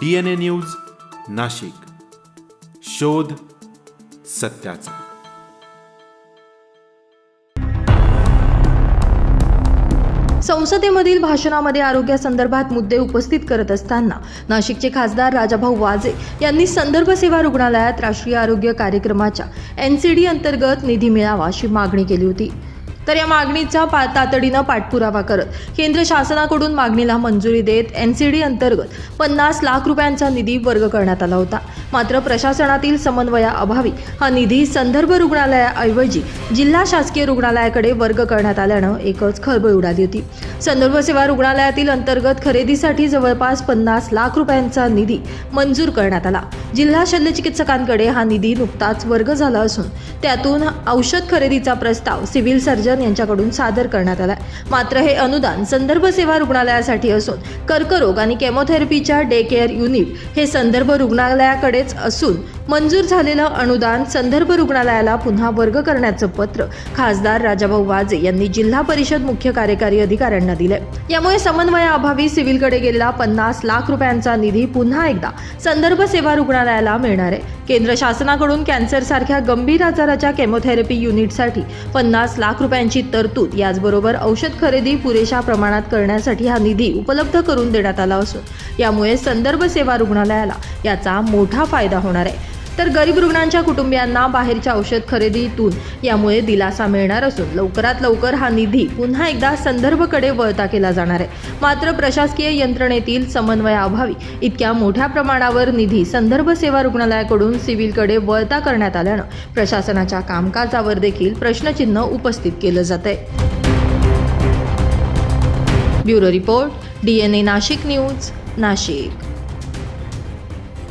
D N A news Nashik. शोध सत्याचा. संसदेमधील भाषणामध्ये आरोग्यासंदर्भात मुद्दे उपस्थित करत असताना नाशिकचे खासदार राजाभाऊ वाजे यांनी संदर्भ सेवा रुग्णालयात राष्ट्रीय आरोग्य कार्यक्रमाच्या एन सी डी अंतर्गत निधी मिळावा अशी मागणी केली होती. तर या मागणीचा पा तातडीनं पाठपुरावा करत केंद्र शासनाकडून मागणीला मंजुरी देत एन सी डी अंतर्गत पन्नास लाख रुपयांचा निधी वर्ग करण्यात आला होता. मात्र प्रशासनातील समन्वयाअभावी हा निधी संदर्भ रुग्णालयाऐवजी जिल्हा शासकीय रुग्णालयाकडे वर्ग करण्यात आल्यानं एकच खळबळ उडाली होती. संदर्भ सेवा रुग्णालयातील अंतर्गत खरेदीसाठी जवळपास पन्नास लाख रुपयांचा निधी मंजूर करण्यात आला. जिल्हा शल्यचिकित्सकांकडे हा निधी नुकताच वर्ग झाला असून त्यातून औषध खरेदीचा प्रस्ताव सिव्हिल सर्जन यांच्याकडून सादर करण्यात आला मात्र हे अनुदान संदर्भ सेवा रुग्णालयासाठी असून कर्करोग आणि केमोथेरपीच्या डे केअर युनिट हे संदर्भ रुग्णालयाकडे रुग्णालयाकडेच असून मंजूर झालेलं अनुदान संदर्भ रुग्णालयाला पुन्हा वर्ग करण्याचं पत्र खासदार राजाभाऊ वाजे यांनी जिल्हा परिषद मुख्य कार्यकारी अधिकाऱ्यांना दिले यामुळे समन्वयाअभावी सिव्हिलकडे गेलेला पन्नास लाख रुपयांचा निधी पुन्हा एकदा संदर्भ सेवा रुग्णालयाला मिळणार आहे. केंद्र शासनाकडून कॅन्सरसारख्या गंभीर आजाराच्या केमोथेरपी युनिटसाठी पन्नास लाख रुपयांची तरतूद याचबरोबर औषध खरेदी पुरेशा प्रमाणात करण्यासाठी हा निधी उपलब्ध करून देण्यात आला असून यामुळे संदर्भ सेवा रुग्णालयाला याचा मोठा फायदा होणार आहे. तर गरीब रुग्णांच्या कुटुंबियांना बाहेरच्या औषध खरेदीतून यामुळे दिलासा मिळणार असून लवकरात लवकर हा निधी पुन्हा एकदा संदर्भकडे वळता केला जाणार आहे. मात्र प्रशासकीय यंत्रणेतील समन्वयाअभावी इतक्या मोठ्या प्रमाणावर निधी संदर्भ सेवा रुग्णालयाकडून सिव्हिलकडे वळता करण्यात आल्यानं प्रशासनाच्या कामकाजावर देखील प्रश्नचिन्ह उपस्थित केलं जात आहे bureau report D N A Nashik news Nashik